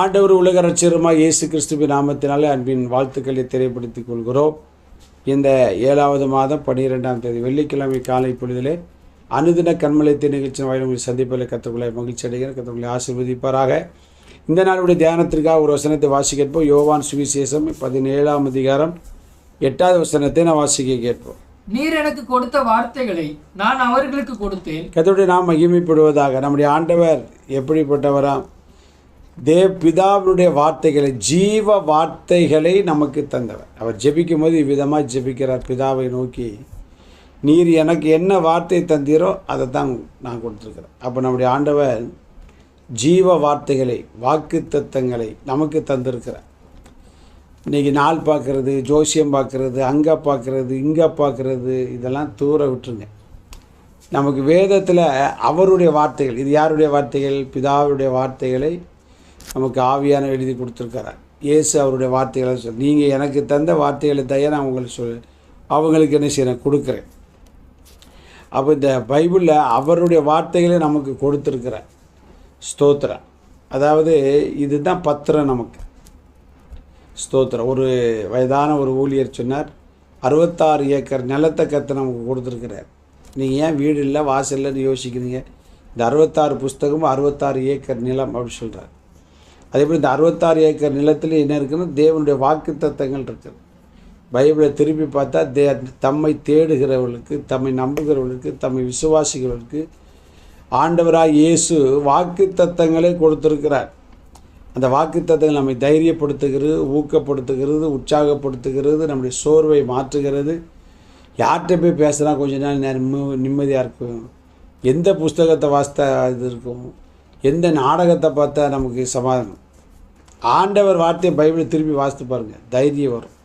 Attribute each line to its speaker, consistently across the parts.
Speaker 1: ஆண்டவர் உலக ரட்சகருமாய் இயேசு கிறிஸ்துவின் நாமத்தினாலே அன்பின் வாழ்த்துக்களை தெரியப்படுத்திக் கொள்கிறோம். இந்த ஏழாவது மாதம் பன்னிரெண்டாம் தேதி வெள்ளிக்கிழமை காலை பொழுதிலே அனுதின கண்மலைத்தை நிகழ்ச்சி வாயில் உங்களை சந்திப்பில் கற்றுக்கொள்ள மகிழ்ச்சி அடைகிறேன். கற்றுக்கொள்ள ஆசீர்வதிப்பாராக. இந்த நாளுடைய தியானத்திற்காக ஒரு வசனத்தை வாசிக்க கேட்போம். யோவான் சுவிசேஷம் பதினேழாம் அதிகாரம் எட்டாவது வசனத்தை நான் வாசிக்க கேட்போம்.
Speaker 2: நீர் எனக்கு கொடுத்த வார்த்தைகளை நான் அவர்களுக்கு கொடுத்தேன்.
Speaker 1: கத்தோடைய நாம் மகிமைப்படுவதாக. நம்முடைய ஆண்டவர் எப்படிப்பட்டவராம் தேவ பிதாவினுடைய வார்த்தைகளை ஜீவ வார்த்தைகளை நமக்கு தந்தவர். அவர் ஜெபிக்கும் போது இவ்விதமாக ஜெபிக்கிறார் பிதாவை நோக்கி நீர் எனக்கு என்ன வார்த்தை தந்தீரோ அதை தான் நான் கொடுத்துருக்குறேன். அப்போ நம்முடைய ஆண்டவர் ஜீவ வார்த்தைகளை வாக்கு தத்தங்களை நமக்கு தந்திருக்கிறார். இன்றைக்கி நாள் பார்க்குறது ஜோசியம் பார்க்குறது அங்கே பார்க்குறது இங்கே பார்க்குறது இதெல்லாம் தூர விட்டுருங்க. நமக்கு வேதத்தில் அவருடைய வார்த்தைகள் இது யாருடைய வார்த்தைகள்? பிதாவுடைய வார்த்தைகளை நமக்கு ஆவியான எழுதி கொடுத்துருக்கிறார். இயேசு அவருடைய வார்த்தைகளை சொல் நீங்கள் எனக்கு தந்த வார்த்தைகளை தய நான் உங்களுக்கு சொல் அவங்களுக்கு என்ன செய்ய கொடுக்குறேன். அப்போ இந்த பைபிளில் அவருடைய வார்த்தைகளை நமக்கு கொடுத்துருக்கிறார் ஸ்தோத்திரம். அதாவது இதுதான் பத்திரம் நமக்கு. ஸ்தோத்திரம். ஒரு வயதான ஒரு ஊழியர் சொன்னார் அறுபத்தாறு ஏக்கர் நிலத்தை கற்று நமக்கு கொடுத்துருக்கிறார். நீங்கள் ஏன் வீடு இல்லை வாசல் இல்லைன்னு யோசிக்கிறீங்க? இந்த அறுபத்தாறு புஸ்தகமும் அறுபத்தாறு ஏக்கர் நிலம் அப்படின்னு சொல்கிறார் அதேபோல் இந்த அறுபத்தாறு ஏக்கர் நிலத்தில் என்ன இருக்குன்னா தேவனுடைய வாக்கு தத்தங்கள் இருக்குது. பைபிளை திருப்பி பார்த்தா தே தம்மை தேடுகிறவர்களுக்கு தம்மை நம்புகிறவர்களுக்கு தம்மை விசுவாசிகளுக்கு ஆண்டவராக இயேசு வாக்கு தத்தங்களை கொடுத்துருக்கிறார். அந்த வாக்கு தத்தங்கள் நம்மை தைரியப்படுத்துகிறது ஊக்கப்படுத்துகிறது உற்சாகப்படுத்துகிறது நம்முடைய சோர்வை மாற்றுகிறது. யார்கிட்ட போய் பேசுனா கொஞ்ச நாள் நிம்ம நிம்மதியாக இருக்கும். எந்த புஸ்தகத்தை வாசித்தா இது இருக்கும்? எந்த நாடகத்தை பார்த்தா நமக்கு சமாதானம்? ஆண்டவர் வார்த்தையை பைபிளை திரும்பி வாசித்து பாருங்கள் தைரியம் வரும்.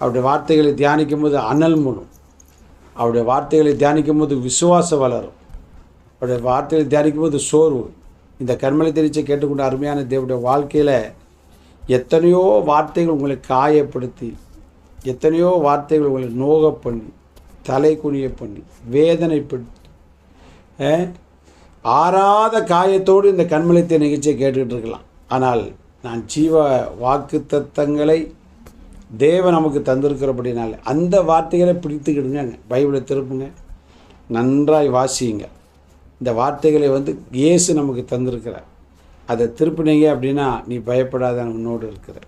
Speaker 1: அவருடைய வார்த்தைகளை தியானிக்கும் போது அனல் மூலம் அவருடைய வார்த்தைகளை தியானிக்கும் போது விசுவாசம் வளரும். அவருடைய வார்த்தைகளை தியானிக்கும் போது சோர்வு. இந்த கர்மலை தெரிச்சை கேட்டுக்கொண்ட அருமையான தேவனுடைய வாழ்க்கையில் எத்தனையோ வார்த்தைகள் உங்களை காயப்படுத்தி எத்தனையோ வார்த்தைகள் உங்களை நோக பண்ணி தலை குனிய பண்ணி வேதனைப்படுத்தி ஆறாத காயத்தோடு இந்த கண்மலைத்தை நிகழ்ச்சியை கேட்டுக்கிட்டு இருக்கலாம். ஆனால் நான் ஜீவ வாக்கு தத்தங்களை தேவன் நமக்கு தந்திருக்கிறபடினால அந்த வார்த்தைகளை பிடித்துக்கிடுங்க. பைபிளை திருப்புங்க. நன்றாய் வாசியுங்க இந்த வார்த்தைகளை வந்து இயேசு நமக்கு தந்திருக்கிறார். அதை திருப்பினீங்க அப்படின்னா நீ பயப்படாத உன்னோடு இருக்கிற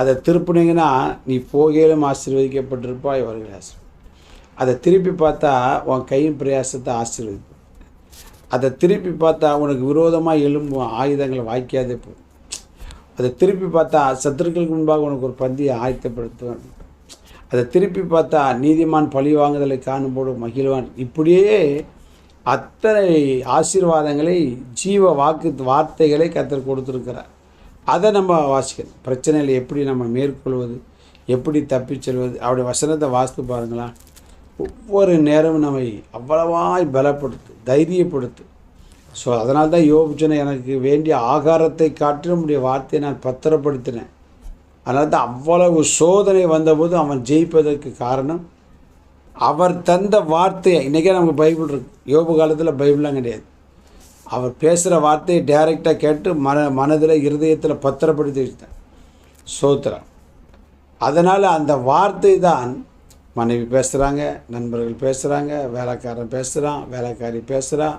Speaker 1: அதை திருப்பினீங்கன்னா நீ போகையிலும் ஆசீர்வதிக்கப்பட்டிருப்பாய் வருகிற ஆசீர்வாதம் அதை திருப்பி பார்த்தா உன் கையின் பிரயாசத்தை ஆசீர்வதிப்பு அதை திருப்பி பார்த்தா உனக்கு விரோதமாக எழும்பும் ஆயுதங்களை வாய்க்காதே போகும் அதை திருப்பி பார்த்தா சத்துருக்களுக்கு முன்பாக உனக்கு ஒரு பந்தியை ஆயத்தப்படுத்துவான். அதை திருப்பி பார்த்தா நீதிமான் பழி வாங்குதலை காணும்போது மகிழ்வான். இப்படியே அத்தனை ஆசீர்வாதங்களை ஜீவ வாக்கு வார்த்தைகளை கத்தர் கொடுத்துருக்கிறார். அதை நம்ம வாசிக்கணும். பிரச்சனையில் எப்படி நம்ம மேற்கொள்வது எப்படி தப்பிச் செல்வது அவருடைய வசனத்தை வாசித்து பாருங்களா ஒவ்வொரு நேரமும் நம்மை அவ்வளவாய் பலப்படுத்து தைரியப்படுத்து. ஸோ அதனால் தான் யோபிச்சனை எனக்கு வேண்டிய ஆகாரத்தை காட்டிலும் உடைய வார்த்தையை நான் பத்திரப்படுத்தினேன். அதனால் தான் அவ்வளவு சோதனை வந்தபோது அவன் ஜெயிப்பதற்கு காரணம் அவர் தந்த வார்த்தையை இன்றைக்கே நமக்கு பைபிள் இருக்கு. யோபு காலத்தில் பைபிள்லாம் கிடையாது. அவர் பேசுகிற வார்த்தையை டைரெக்டாக கேட்டு மன மனதில் இருதயத்தில் பத்திரப்படுத்தி வச்சுட்டேன் சோத்திரம். அதனால் அந்த வார்த்தை தான் மனைவி பேசுகிறாங்க நண்பர்கள் பேசுகிறாங்க வேலைக்காரன் பேசுகிறான் வேலைக்காரி பேசுகிறான்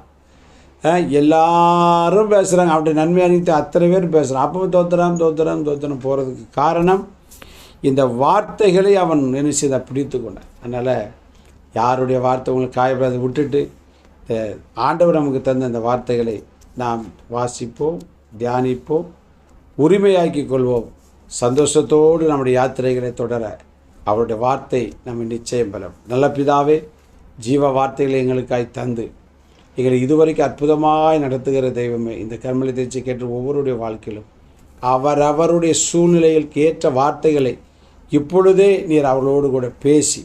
Speaker 1: எல்லாரும் பேசுகிறாங்க அவருடைய நன்மை அணித்து அத்தனை பேர் பேசுகிறான் அப்பவும் தோத்துறான் தோத்துறான் தோத்துறான் போகிறதுக்கு காரணம் இந்த வார்த்தைகளை அவன் என்ன செய்த? பிடித்து கொண்டான். அதனால் யாருடைய வார்த்தை உங்களுக்கு காயப்படாத விட்டுட்டு இந்த ஆண்டவர் நமக்கு தந்த இந்த வார்த்தைகளை நாம் வாசிப்போம் தியானிப்போம் உரிமையாக்கி கொள்வோம். சந்தோஷத்தோடு நம்முடைய யாத்திரைகளை தொடர அவருடைய வார்த்தை நம்ம நிச்சயம் பலம் நல்ல பிதாவே ஜீவ வார்த்தைகளை எங்களுக்காய் தந்து எங்களை இதுவரைக்கும் அற்புதமாய் நடத்துகிற தெய்வமே. இந்த கர்மலை தேர்ச்சி கேட்ட ஒவ்வொருடைய வாழ்க்கையிலும் அவரவருடைய சூழ்நிலையில் ஏற்ற வார்த்தைகளை இப்பொழுதே நீர் அவர்களோடு கூட பேசி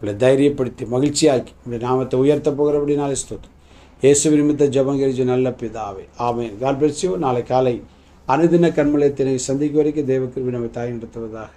Speaker 1: உங்களை தைரியப்படுத்தி மகிழ்ச்சியாக்கி உங்களுடைய நாமத்தை உயர்த்த போகிறபடினாலே ஸ்தோத்திரம். இயேசு நிமித்த ஜபங்கரிஜி நல்ல பிதாவே ஆமேன். காட் நாளை காலை அனுதின கண்மலையத்தினை சந்திக்கும் வரைக்கும் தேவக்கிருவி நம்ம தாய் நடத்துவதாக.